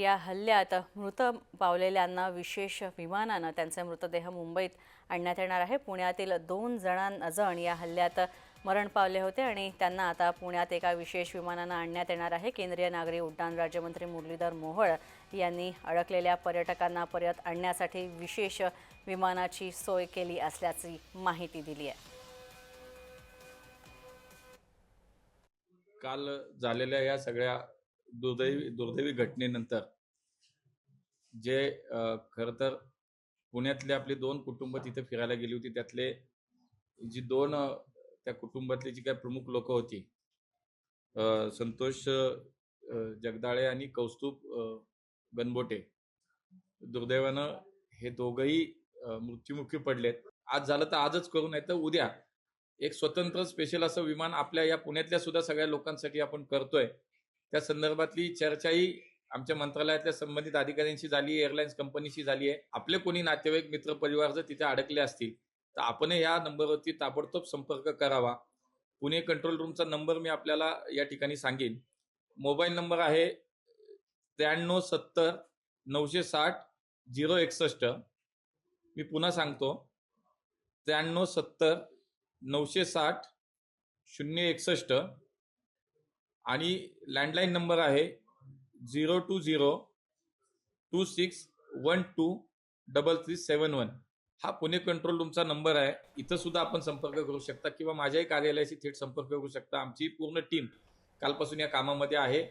या हल्ल्यात मृत पावलेल्यांना विशेष विमानानं त्यांचे मृतदेह मुंबईत आणण्यात येणार आहे. पुण्यातील दोन जणां जण या हल्ल्यात मरण पावले होते आणि त्यांना आता पुण्यात एका विशेष विमानानं आणण्यात येणार आहे. केंद्रीय नागरी उड्डाण राज्यमंत्री मुरलीधर मोहोळ यांनी अडकलेल्या पर्यटकांना परत आणण्यासाठी विशेष विमानाची सोय केली असल्याची माहिती दिली आहे. काल झालेल्या या सगळ्या दुर्दैवी दुर्दैवी घटनेनंतर जे खर तर पुण्यातले आपले दोन कुटुंब तिथे फिरायला गेली होती त्यातले जी दोन त्या कुटुंबातली जी काही प्रमुख लोक होती संतोष जगदाळे आणि कौस्तुभ गणबोटे दुर्दैवानं हे दोघंही मृत्युमुखी पडलेत. आज झालं तर आजच करू नाही तर उद्या. एक स्वतंत्र स्पेशल असं विमान आपल्या या पुण्यातल्या सुद्धा सगळ्या लोकांसाठी आपण करतोय. त्या संदर्भातली चर्चाही आमच्या मंत्रालयातल्या संबंधित अधिकाऱ्यांशी झाली आहे एअरलाईन्स कंपनीशी झाली आहे. आपले कोणी नातेवाईक मित्र परिवार जर तिथे अडकले असतील तर आपण या नंबरवरती ताबडतोब संपर्क करावा. पुणे कंट्रोल रूमचा नंबर मी आपल्याला या ठिकाणी सांगेन. मोबाईल नंबर आहे त्र्याण्णव सत्तर नऊशे साठ झिरो एकसष्ट. मी पुन्हा सांगतो. त्र्याण्णव सत्तर नऊशे साठ शून्य एकसष्ट. आणि लँडलाईन नंबर आहे zero two zero two six one two double three seven one हा पुणे कंट्रोल रूमचा नंबर आहे. इथं सुद्धा आपण संपर्क करू शकता किंवा माझ्याही कार्यालयाशी थेट संपर्क करू शकता. आमची पूर्ण टीम कालपासून या कामामध्ये आहे.